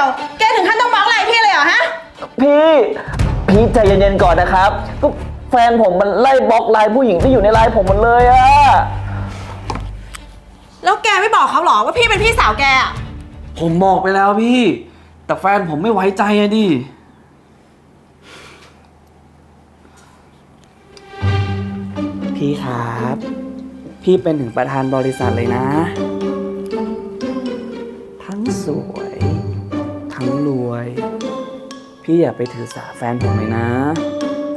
ยว แกถึงขั้นต้องบล็อกไลน์พี่เลยเหรอฮะ พี่พี่ใจเย็นๆก่อนนะครับ ก็แฟนผมมันไล่บล็อกไลน์ผู้หญิงที่อยู่ในไลน์ผมหมดเลยอะแล้วแกไม่บอกเขาเหรอว่าพี่เป็นพี่สาวแกอะผมบอกไปแล้วพี่ แต่แฟนผมไม่ไว้ใจอะดิ พี่ครับ พี่เป็นถึงประธานบริษัทเลยนะ ทั้งสวย ทั้งรวย พี่อย่าไปถือสาแฟนผมเลยนะ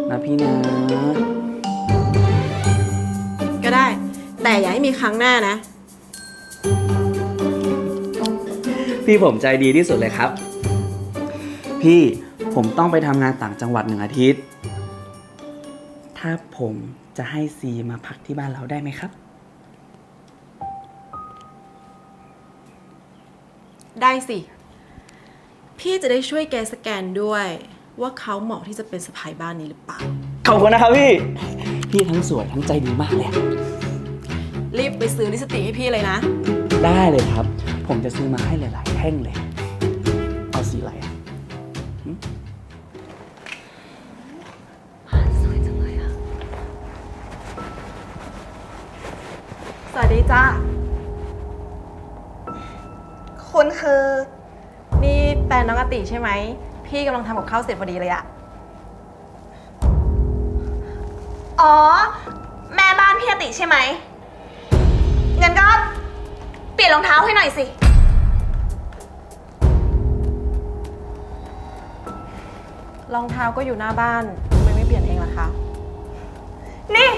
นะพี่นะ ก็ได้ แต่อย่าให้มีครั้งหน้านะ พี่ผมใจดีที่สุดเลยครับ พี่ผมต้องไปทำงานต่างจังหวัดหนึ่งอาทิตย์ ถ้าผมจะให้ซีมาพักที่บ้านเราได้ไหมครับ ได้สิ พี่จะได้ช่วยแกสแกนด้วย ว่าเขาเหมาะที่จะเป็นสะพายบ้านนี้หรือเปล่า ขอบคุณนะครับพี่ พี่ทั้งสวยทั้งใจดีมากเลยอะรีบไปซื้อลิปสติกให้พี่เลยนะ ได้เลยครับ ผมจะซื้อมาให้หลาย ๆ แท่งเลย เอาสีอะไรอะสวัสดีจ้าคุณคือ นี่แฟนน้องอติใช่ไหม พี่กำลังทำกับข้าวเสร็จพอดีเลยอะอ๋อ แม่บ้านพี่อติใช่ไหมงั้นก็ เปลี่ยนรองเท้าให้หน่อยสิ รองเท้าก็อยู่หน้าบ้านทำไมไม่เปลี่ยนเองล่ะคะ นี่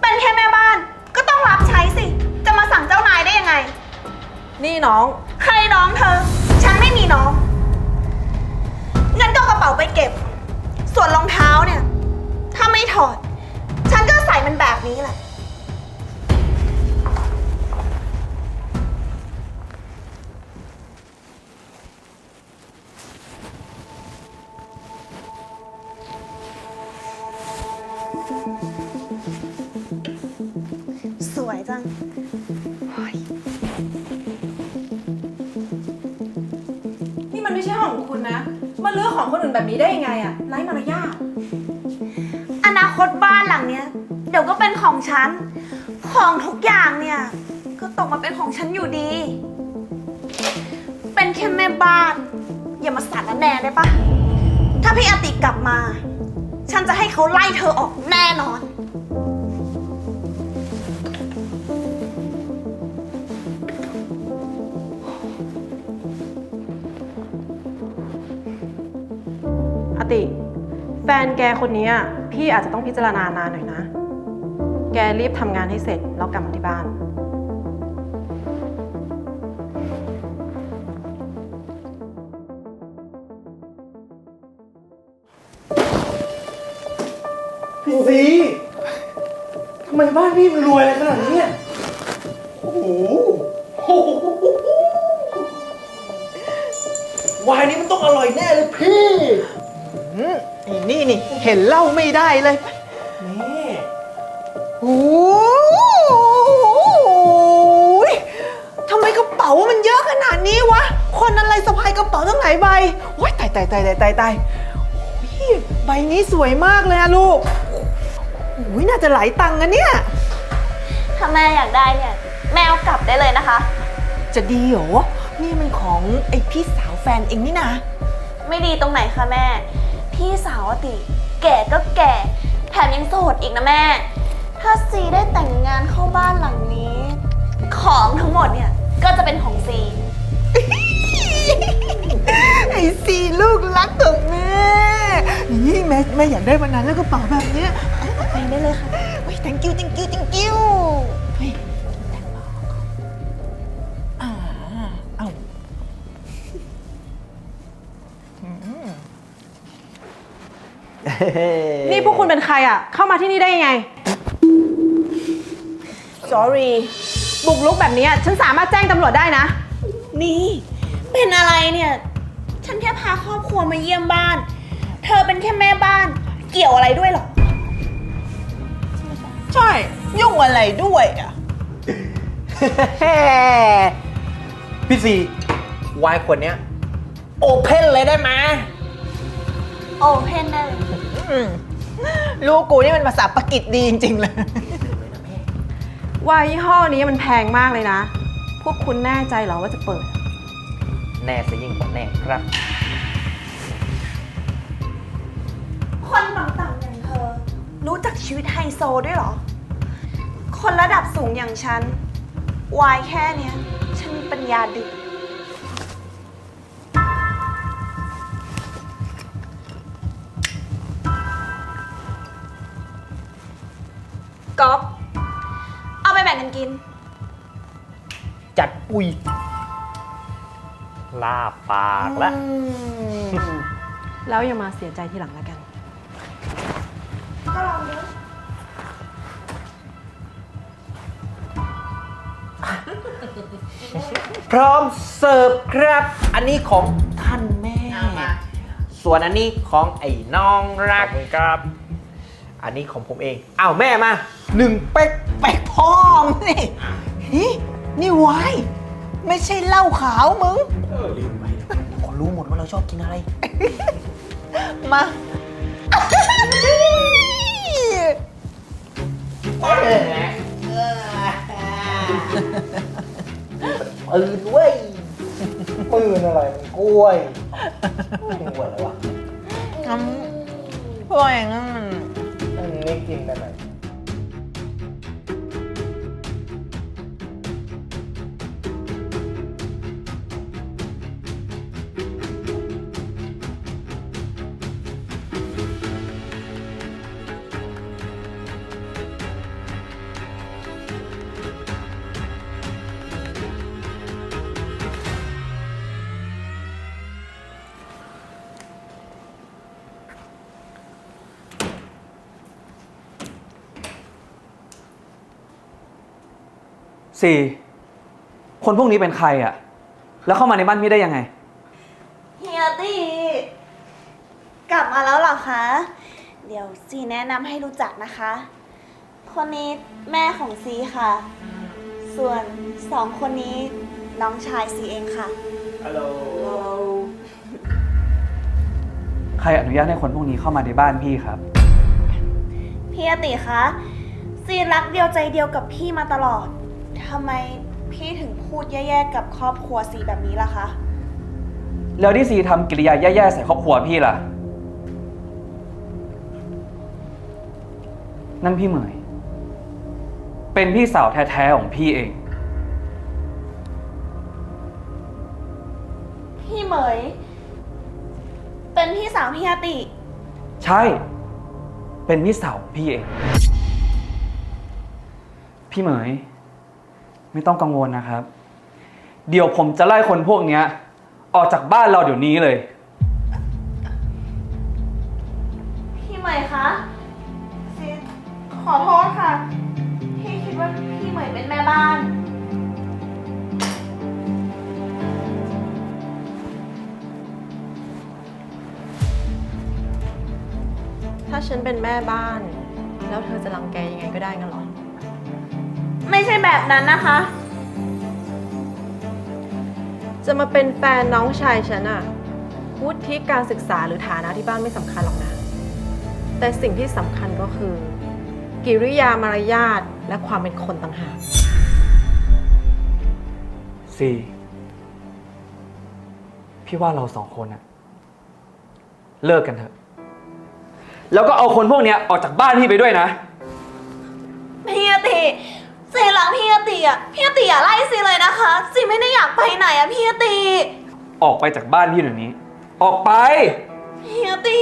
เป็นแค่แม่บ้านก็ต้องรับใช้สิ จะมาสั่งเจ้านายได้ยังไง นี่น้อง ใครน้องเธอ ฉันไม่มีน้อง ไปเก็บ ส่วนรองเท้าเนี่ย ถ้าไม่ถอด ฉันก็ใส่มันแบบนี้แหละ สวยจังนี่มันไม่ใช่ห้องของคุณนะ มาเลือกของคนอื่นแบบนี้ได้ยังไงอะไร้มารยาทอนาคตบ้านหลังเนี้ย เดี๋ยวก็เป็นของฉัน ของทุกอย่างเนี่ย ก็ตกมาเป็นของฉันอยู่ดี เป็นแค่แม่บ้าน อย่ามาสั่นละแน่ได้ปะถ้าพี่อาติกลับมา ฉันจะให้เขาไล่เธอออกแน่นอน นแกคนนี้อะพี่อาจจะต้องพิจารณานานหน่อยนะ แกรีบทำงานให้เสร็จแล้วกลับมาที่บ้าน พี่ซีทำไมบ้านพี่มันรวยอะไรขนาดนี้เนี่ยโอ้โหโอ้โหวายนี้มันต้องอร่อยแน่เลยพี่ นี่นี่ เห็นเหล้าไม่ได้เลยนี่โอ้ยทำไมกระเป๋ามันเยอะขนาดนี้วะ คนอะไรสะพายกระเป๋าตั้งหลายใบโอ้ยตายตายตายตายตายตายพี่ใบนี้สวยมากเลยอะลูกโอ้ยน่าจะหลายตังค์นะเนี่ย ถ้าแม่อยากได้เนี่ย แม่เอากลับได้เลยนะคะ จะดีเหรอ นี่มันของไอพี่สาวแฟนเองนี่นะ ไม่ดีตรงไหนคะแม่ พี่สาวอาติ แก่ก็แก่ แถมยังโสดอีกนะแม่ ถ้าซีได้แต่งงานเข้าบ้านหลังนี้ ของทั้งหมดเนี่ย ก็จะเป็นของซี ไอซีลูกรักของแม่นี่แม่แม่อยากได้มานานแล้วกระเป๋าแบบเนี้ยเอาไปได้เลยค่ะเฮ้ย thank you thank you thank you เฮ้ย นี่พวกคุณเป็นใครอะเข้ามาที่นี่ได้ยังไง sorry บุกลุกแบบนี้ฉันสามารถแจ้งตำรวจได้นะ นี่ เป็นอะไรเนี่ย ฉันแค่พาครอบครัวมาเยี่ยมบ้าน เธอเป็นแค่แม่บ้าน เกี่ยวอะไรด้วยเหรอ ใช่ ยุ่งอะไรด้วยอะ พี่ซีวายขวดเนี้ย โอเพนเลยได้ไหม โอเพนได้เลยอืมลูกกูนี่มันภาษาปากีสดีจริง ๆ เลยวายยี่ห้อนี้มันแพงมากเลยนะ พวกคุณแน่ใจเหรอว่าจะเปิด แน่ซะยิ่งกว่าแน่ครับ คนต่างๆอย่างเธอ รู้จักชีวิตไฮโซด้วยเหรอ คนระดับสูงอย่างฉันวายแค่เนี้ย ฉันมีปัญญาดื่มก๊ นกิน จัดปุยลาปากละ แล้วอย่ามาเสียใจทีหลังแล้วกัน ก็ลองดูพร้อมเสิร์ฟครับ อันนี้ของท่านแม่ส่วนอันนี้ของไอ้น้องรัก ครับ อันนี้ของผมเอง อ้าวแม่มา หนึ่งเป๊กแปลกพ่อมงนี่นี่นี่ไวายไม่ใช่เหล้าขาวมึงคนรู้หมดว่าเราชอบกินอะไร มา ปืนเว้ยปืนอะไรมันกล้วยกล้วยอะไรวะอืมพวกอย่างนั้นมัน อันนี้กินได้ไหม สี่คนพวกนี้เป็นใครอะแล้วเข้ามาในบ้านพี่ได้ยังไง เฮียตีกลับมาแล้วเหรอคะ เดี๋ยวซีแนะนำให้รู้จักนะคะ คนนี้แม่ของซีค่ะ ส่วนสองคนนี้น้องชายซีเองค่ะใครอนุญาตให้คนพวกนี้เข้ามาในบ้านพี่ครับ พี่อติคะซีรักเดียวใจเดียวกับพี่มาตลอด ทำไมพี่ถึงพูดแย่ๆกับครอบครัวซีแบบนี้ล่ะคะ แล้วที่ซีทำกิริยาแย่ๆใส่ครอบครัวพี่ล่ะ นั่นพี่เหมย เป็นพี่สาวแท้ๆของพี่เอง พี่เหมย เป็นพี่สาวพี่อติ ใช่ เป็นพี่สาวพี่เอง พี่เหมย ไม่ต้องกังวลนะครับ เดี๋ยวผมจะไล่คนพวกเนี้ย ออกจากบ้านเราเดี๋ยวนี้เลย พี่เหมยคะซีขอโทษค่ะ พี่คิดว่าพี่เหมยเป็นแม่บ้าน ถ้าฉันเป็นแม่บ้าน แล้วเธอจะรังแกยังไงก็ได้งั้นเหรอ ไม่ใช่แบบนั้นนะคะ จะมาเป็นแฟนน้องชายฉันอะวุฒิการศึกษาหรือฐานะที่บ้านไม่สำคัญหรอกนะ แต่สิ่งที่สำคัญก็คือ กิริยามารยาทและความเป็นคนต่างหากสี่พี่ว่าเราสองคนอะเลิกกันเถอะ แล้วก็เอาคนพวกเนี้ยออกจากบ้านพี่ไปด้วยนะพี่อติ ซีรักพี่อติอะพี่อติอย่าไล่ซีเลยนะคะซีไม่ได้อยากไปไหนอะพี่อติออกไปจากบ้านพี่เดี๋ยวนี้ ออกไป พี่อติ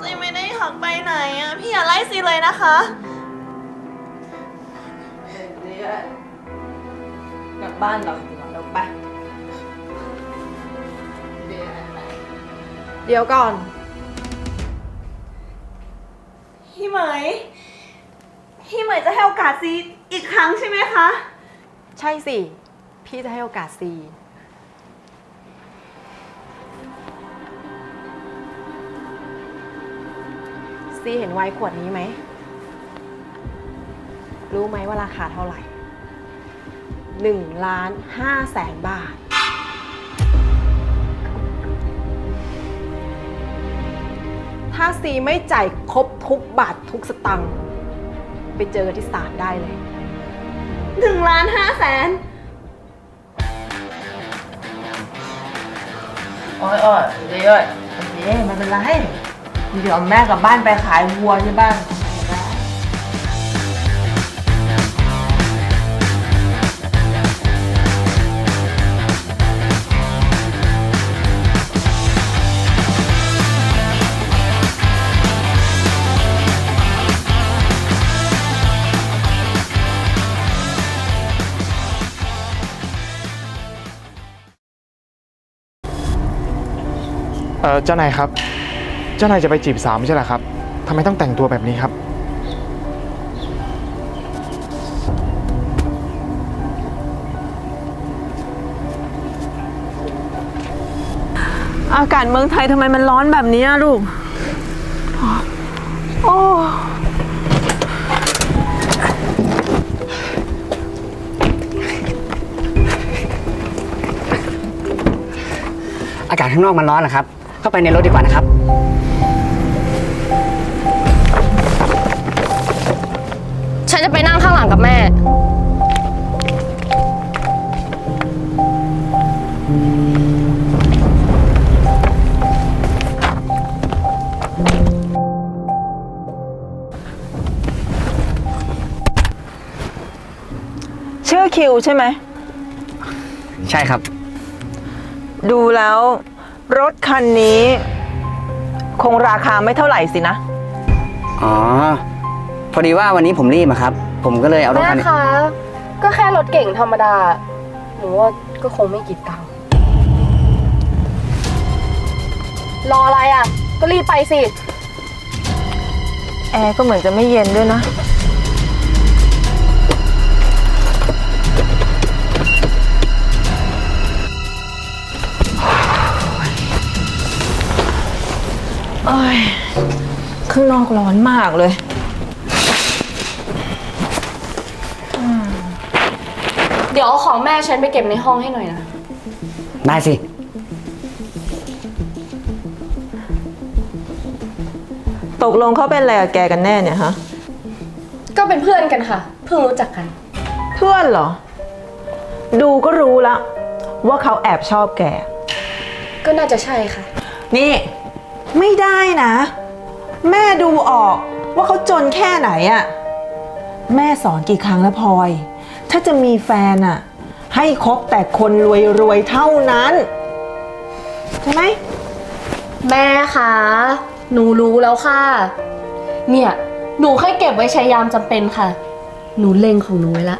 ซีไม่ได้อยากไปไหนอะพี่อย่าไล่ซีเลยนะคะกลับบ้านเราดีกว่าเราไป เดี๋ยวก่อน พี่เหมย พี่เหมยจะให้โอกาสซีอีกครั้งใช่ไหมคะ ใช่สิ พี่จะให้โอกาสซี ซีเห็นไวน์ขวดนี้ไหม รู้ไหมว่าราคาเท่าไหร่1ล้าน5แสนบาท ถ้าซีไม่จ่ายครบทุกบาททุกสตังค์ไปเจอกันที่ศาลได้เลยหนึ่งล้านห้าแสนโอ้ยโอ้ยเดี๋ยวเดี๋ยวไมันเป็นไรเดี๋ยวแม่กลับบ้านไปขายวัวที่บ้าน ออเจ้านายครับ เจ้านายจะไปจีบสาวไม่ใช่เหรอครับทำไมต้องแต่งตัวแบบนี้ครับ อากาศเมืองไทยทำไมมันร้อนแบบนี้อะลูก โอ้ อากาศข้างนอกมันร้อนนะครับ เข้าไปในรถดีกว่านะครับ ฉันจะไปนั่งข้างหลังกับแม่ ชื่อคิวใช่ไหม ใช่ครับ ดูแล้ว รถคันนี้ คงราคาไม่เท่าไหร่สินะ อ๋อ พอดีว่าวันนี้ผมรีบอะครับ ผมก็เลยเอารถแม่คันนี้ คะ ก็แค่รถเก่งธรรมดา หนูว่าก็คงไม่กี่ตังค์รออะไรอะ ก็รีบไปสิ แอร์ก็เหมือนจะไม่เย็นด้วยนะโข้างนอกร้อนมากเลยเดี๋ยวเอาของแม่ฉันไปเก็บในห้องให้หน่อยนะ ได้สิ ตกลงเขาเป็นอะไรกับแกกันแน่เนี่ยฮะ ก็เป็นเพื่อนกันค่ะ เพิ่งรู้จักกัน เพื่อนเหรอ ดูก็รู้ละว่าเขาแอบชอบแก ก็น่าจะใช่ค่ะ นี่ ไม่ได้นะ แม่ดูออกว่าเขาจนแค่ไหนอะแม่สอนกี่ครั้งแล้วพลอย ถ้าจะมีแฟนอะให้คบแต่คนรวยๆเท่านั้น ใช่ไหม แม่คะ หนูรู้แล้วค่ะ เนี่ย หนูแค่เก็บไว้ใช้ยามจำเป็นค่ะ หนูเล็งของหนูไว้ละ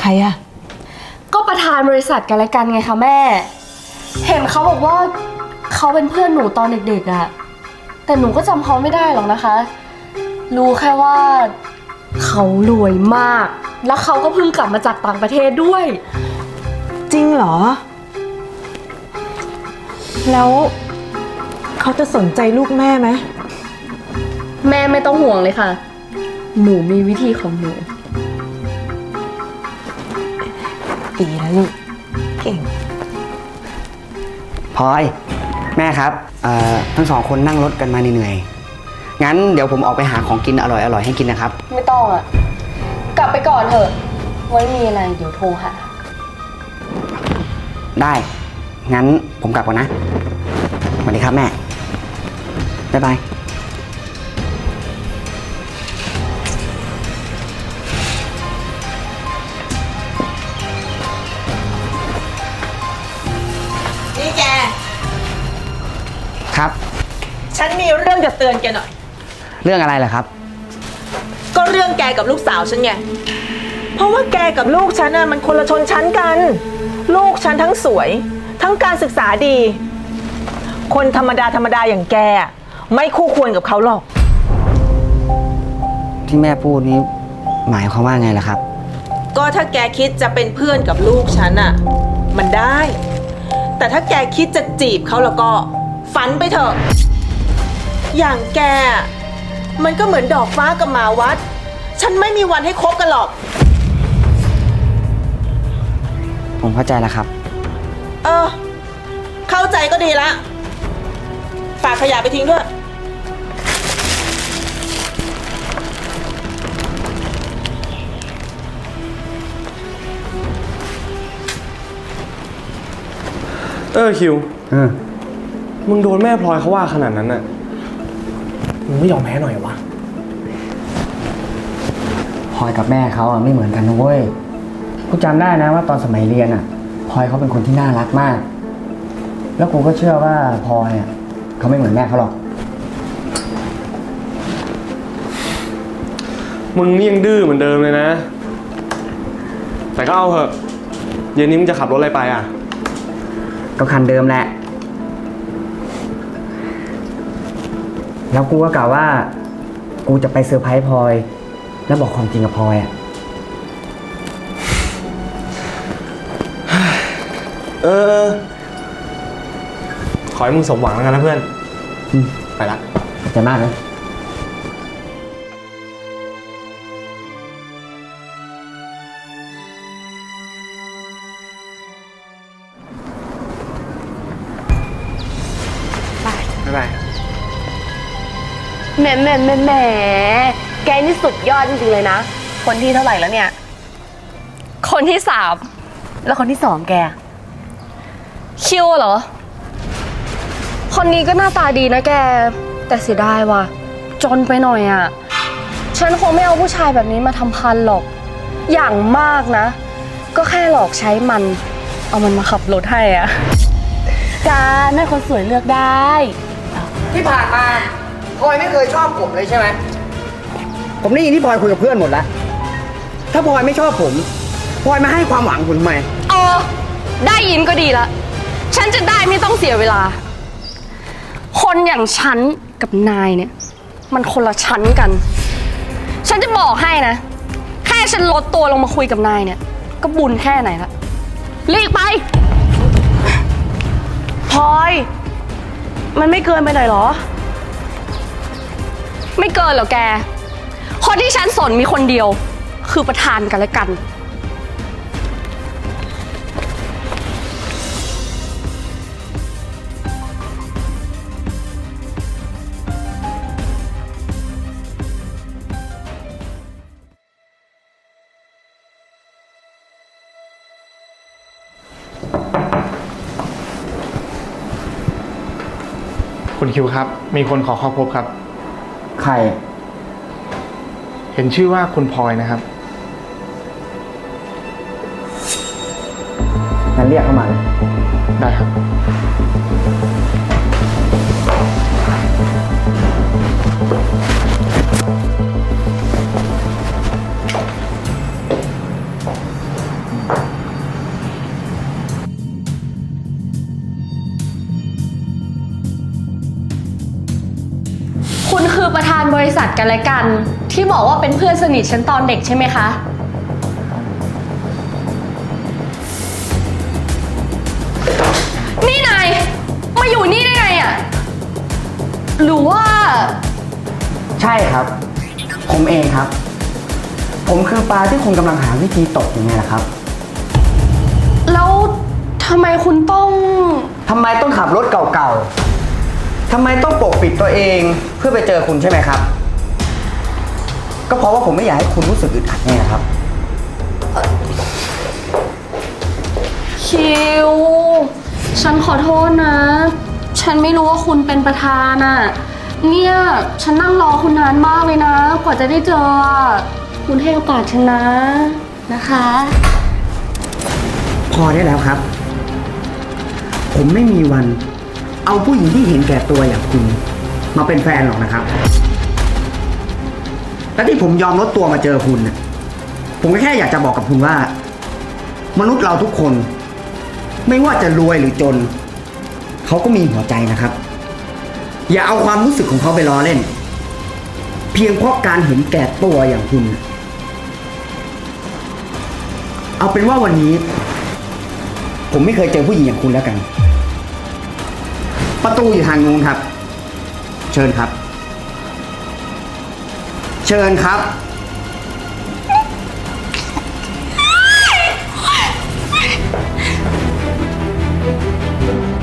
ใครอะก็ประธานบริษัทกันและกันไงคะแม่ เห็นเขาบอกว่าเขาเป็นเพื่อนหนูตอนเด็กๆอะ แต่หนูก็จำเขาไม่ได้หรอกนะคะ รู้แค่ว่า เขารวยมาก แล้วเขาก็เพิ่งกลับมาจากต่างประเทศด้วย จริงเหรอ แล้วเขาจะสนใจลูกแม่ไหม แม่ไม่ต้องห่วงเลยค่ะ หนูมีวิธีของหนู ดีแล้วลูก เก่ง พลอย แม่ครับเอ่อทั้งสองคนนั่งรถกันมาเหนื่อยๆงั้นเดี๋ยวผมออกไปหาของกินอร่อยๆให้กินนะครับ ไม่ต้องอะกลับไปก่อนเถอะ ไว้มีอะไรเดี๋ยวโทรหา ได้ งั้นผมกลับก่อนนะสวัสดีครับแม่ บ๊ายบาย มีเรื่องจะเตือนแกหน่อย เรื่องอะไรล่ะครับ ก็เรื่องแกกับลูกสาวฉันไง เพราะว่าแกกับลูกฉันน่ะมันคนละชนชั้นกัน ลูกฉันทั้งสวย ทั้งการศึกษาดี คนธรรมดาธรรมดาอย่างแกอะไม่คู่ควรกับเขาหรอก ที่แม่พูดนี้หมายความว่าไงล่ะครับ ก็ถ้าแกคิดจะเป็นเพื่อนกับลูกฉันอะมันได้ แต่ถ้าแกคิดจะจีบเขาแล้วก็ ฝันไปเถอะ อย่างแกอะมันก็เหมือนดอกฟ้ากับหมาวัด ฉันไม่มีวันให้คบกันหรอก ผมเข้าใจแล้วครับ เออ เข้าใจก็ดีละ ฝากขยะไปทิ้งด้วย เออคิว เออ มึงโดนแม่พลอยเขาว่าขนาดนั้นน่ะ มึงไม่ยอมแพ้หน่อยวะพลอยกับแม่เขาอะไม่เหมือนกันนะเว้ยกูจำได้นะว่าตอนสมัยเรียนอะพลอยเขาเป็นคนที่น่ารักมาก แล้วกูก็เชื่อว่าพลอยอะเขาไม่เหมือนแม่เขาหรอก มึงนี่ยังดื้อเหมือนเดิมเลยนะ แต่ก็เอาเถอะ เย็นนี้มึงจะขับรถอะไรไปอะ ก็คันเดิมแหละ แล้วกูก็กล่าวว่า กูจะไปเซอร์ไพรส์พลอย แล้วบอกความจริงกับพลอยอะ เออเออขอให้มึงสมหวังแล้วกันนะเพื่อน อืม ไปละขอบใจมากนะ แหมแหมแหมแหมแกนี่สุดยอดจริงๆเลยนะ คนที่เท่าไหร่แล้วเนี่ย คนที่สามแล้วคนที่สองแก คิวเหรอ คนนี้ก็หน้าตาดีนะแก แต่เสียดายว่ะ จนไปหน่อยอะ ฉันคงไม่เอาผู้ชายแบบนี้มาทำพันหรอก อย่างมากนะ ก็แค่หลอกใช้มัน เอามันมาขับรถให้อะการนั่นคนสวยเลือกได้ ที่ผ่านมา พลอยไม่เคยชอบผมเลยใช่ไหม ผมได้ยินที่พลอยคุยกับเพื่อนหมดแล้ว ถ้าพลอยไม่ชอบผมพลอยมาให้ความหวังผมทำไม เออ ได้ยินก็ดีละ ฉันจะได้ไม่ต้องเสียเวลา คนอย่างฉันกับนายเนี่ย มันคนละชั้นกัน ฉันจะบอกให้นะ แค่ฉันลดตัวลงมาคุยกับนายเนี่ย ก็บุญแค่ไหนละรีบไปพลอย มันไม่เกินไปหน่อยเหรอ ไม่เกินหรอกแก คนที่ฉันสนมีคนเดียว คือประธานกันและกัน คุณคิวครับ มีคนขอเข้าพบครับ ใคร เห็นชื่อว่าคุณพลอยนะครับ งั้นเรียกเข้ามาเลย ได้ครับ กันและกัน ที่บอกว่าเป็นเพื่อนสนิทฉันตอนเด็กใช่ไหมคะ นี่นาย มาอยู่นี่ได้ไงอะ่ะหรือว่า ใช่ครับ ผมเองครับ ผมคือปลาที่คุณกำลังหาวิธีตกยังไงล่ะครับแล้วทำไมคุณต้อง ทำไมต้องขับรถเก่าๆทำไมต้องปกปิดตัวเองเพื่อไปเจอคุณใช่ไหมครับ ก็เพราะว่าผมไม่อยากให้คุณรู้สึกอึดอัดไงครับ คิว ฉันขอโทษนะ ฉันไม่รู้ว่าคุณเป็นประธานอะเนี่ย ฉันนั่งรอคุณนานมากเลยนะ กว่าจะได้เจออะคุณให้โอกาสฉันนะนะคะ พอได้แล้วครับ ผมไม่มีวัน เอาผู้หญิงที่เห็นแก่ตัวอย่างคุณ มาเป็นแฟนหรอกนะครับ และที่ผมยอมลดตัวมาเจอคุณน่ะผมก็แค่อยากจะบอกกับคุณว่า มนุษย์เราทุกคน ไม่ว่าจะรวยหรือจน เขาก็มีหัวใจนะครับ อย่าเอาความรู้สึกของเขาไปล้อเล่น เพียงเพราะการเห็นแก่ตัวอย่างคุณ เอาเป็นว่าวันนี้ ผมไม่เคยเจอผู้หญิงอย่างคุณแล้วกัน ประตูอยู่ทางนู้นครับ เชิญครับ ชิญครับส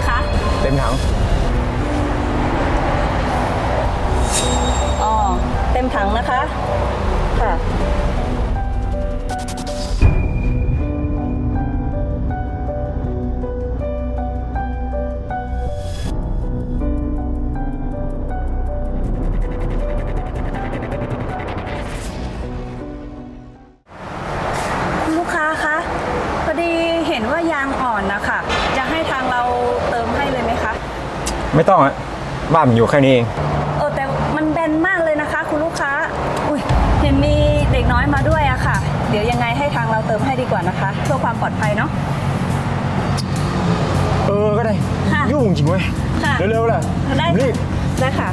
นเท่าไหร่ดีคะ เต็มถัง อ๋อ เต็มถังนะคะ ค่ะ ไม่ต้องอะบ้านมันอยู่แค่นี้เอง เออแต่มันแบนมากเลยนะคะ คุณลูกค้า อุ้ยเห็นมีเด็กน้อยมาด้วยอะค่ะ เดี๋ยวยังไงให้ทางเราเติมให้ดีกว่านะคะ เพื่อความปลอดภัยเนาะ เออก็ได้ ค่ะยุ่งจริงเว้ยค่ะ เร็วๆเลยได้รีบ ได้ค่ะ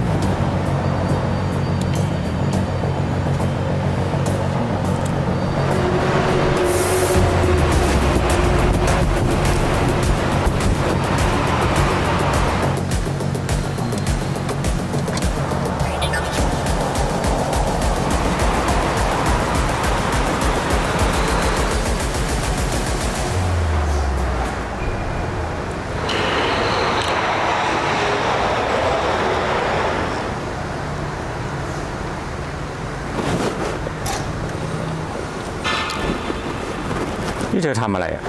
เธอทำอะไรอะ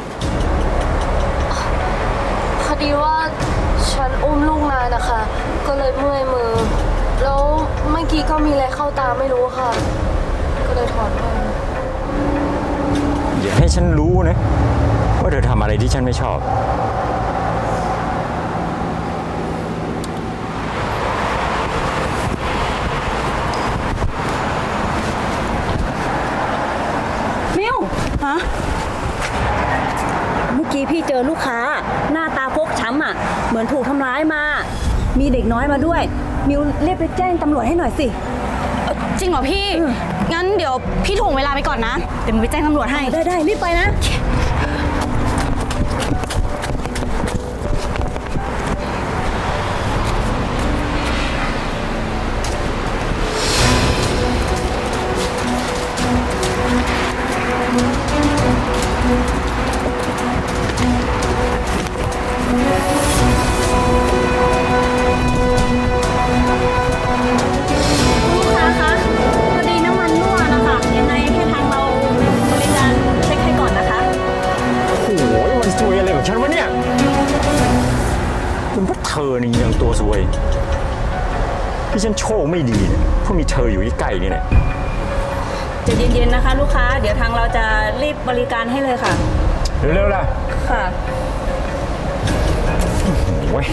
พอดีว่าฉันอุ้มลูกนานนะคะ ก็เลยเมื่อยมือ แล้วเมื่อกี้ก็มีอะไรเข้าตาไม่รู้ค่ะ ก็เลยถอดแว่นอย่าให้ฉันรู้นะว่าเธอทำอะไรที่ฉันไม่ชอบ มิวฮะเมื่อ กี้พี่เจอลูกค้า หน้าตาฟกช้ำอะ เหมือนถูกทำร้ายมา มีเด็กน้อยมาด้วย มิวรีบไปแจ้งตำรวจให้หน่อยสิจริงเหรอพี่ งั้นเดี๋ยวพี่ถ่วงเวลาไปก่อนนะ เดี๋ยวหนูไปแจ้งตำรวจให้ ได้ได้รีบไปนะลู ชคไม่ดีเนี่ยเพราะมีเธออยู่ใกล้ๆนี่แหละใจะเย็นๆนะคะ ลูกค้า เดี๋ยวทางเราจะรีบบริการให้เลยค่ะ เร็วๆล่ะค่ะ โอ้ย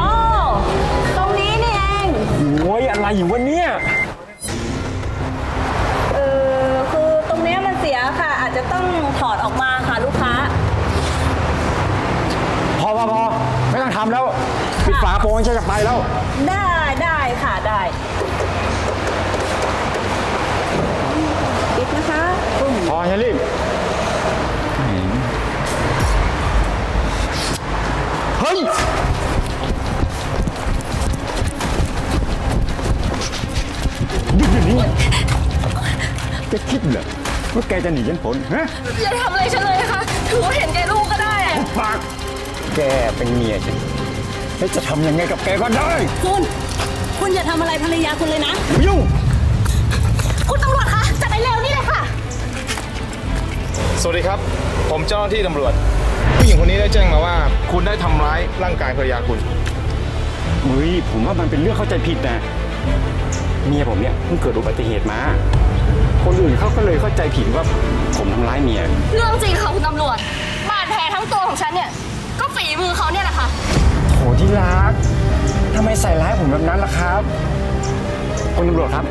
อ๋อตรงนี้นี่เอง โอ้ยอะไรอยู่วะเนี่ย จจะต้องถอดออกมาค่ะลูกค้า พอพอพอไม่ต้องทำแล้ว ปิดฝาโปรงฉันจะไปแล้ว ได้ได้ค่ะได้ปิดนะคะปุ้มพอฉันรีบเฮ้ย หยุดเดี๋ยวนี้แกคิดเหรอ ว่าแกจะหนีฉันพ้นฮะอย่าทำอะไรฉันเลยนะคะถือว่าเห็นแกลูกก็ได้อะปาก แกเป็นเมียฉันแล้วจะทำยังไงกับแกก็ได้คุณ คุณอย่าทำอะไรภรรยาคุณเลยนะ อย่ามายุ่ง คุณตำรวจคะจับไปเร็วนี่เลยค่ะ สวัสดีครับ ผมเจ้าหน้าที่ตำรวจ ผู้หญิงคนนี้ได้แจ้งมาว่า คุณได้ทำร้ายร่างกายภรรยาคุณ เฮ้ยผมว่ามันเป็นเรื่องเข้าใจผิดนะ เมียผมเนี่ยเพิ่งเกิดอุบัติเหตุมา คนอื่นเขาก็เลยเข้าใจผิดว่าผมทำร้ายเมีย เรื่องจริงค่ะคุณตำรวจ บาดแผลทั้งตัวของฉันเนี่ย ก็ฝีมือเขาเนี่ยแหละค่ะ โหที่รักทำไมใส่ร้ายผมแบบนั้นล่ะครับคุณตำรวจครับ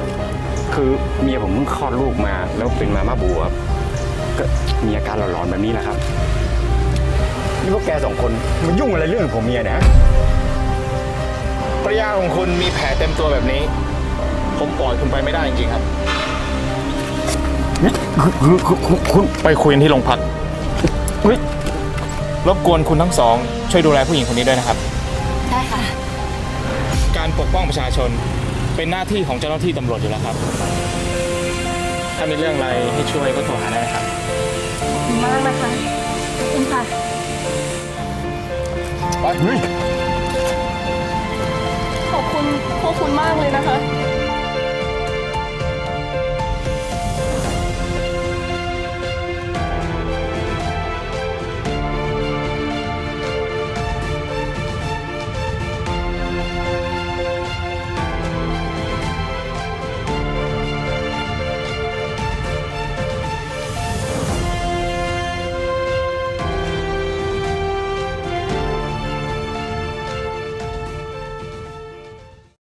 คือเมียผมเพิ่งคลอดลูกมาแล้วเป็นมาม่าบูครับก็มีอาการหลอนๆแบบนี้แหละครับ นี่พวกแกสองคนมายุ่งอะไรเรื่องของผมเมียเนะภรรยาของคุณมีแผลเต็มตัวแบบนี้ ผมปล่อยคุณไปไม่ได้จริงๆครับ คือคือคือคุณไปคุยกันที่โรงพักเฮ้ยรบกวนคุณทั้งสอง ช่วยดูแลผู้หญิงคนนี้ด้วยนะครับ ได้ค่ะ การปกป้องประชาชนเป็นหน้าที่ของเจ้าหน้าที่ตำรวจอยู่แล้วครับ ถ้ามีเรื่องอะไรให้ช่วยก็โทรหาได้นะครับมากนะคะขอบคุณค่ะ ไปเฮ้ยขอบคุณพวกคุณมากเลยนะคะ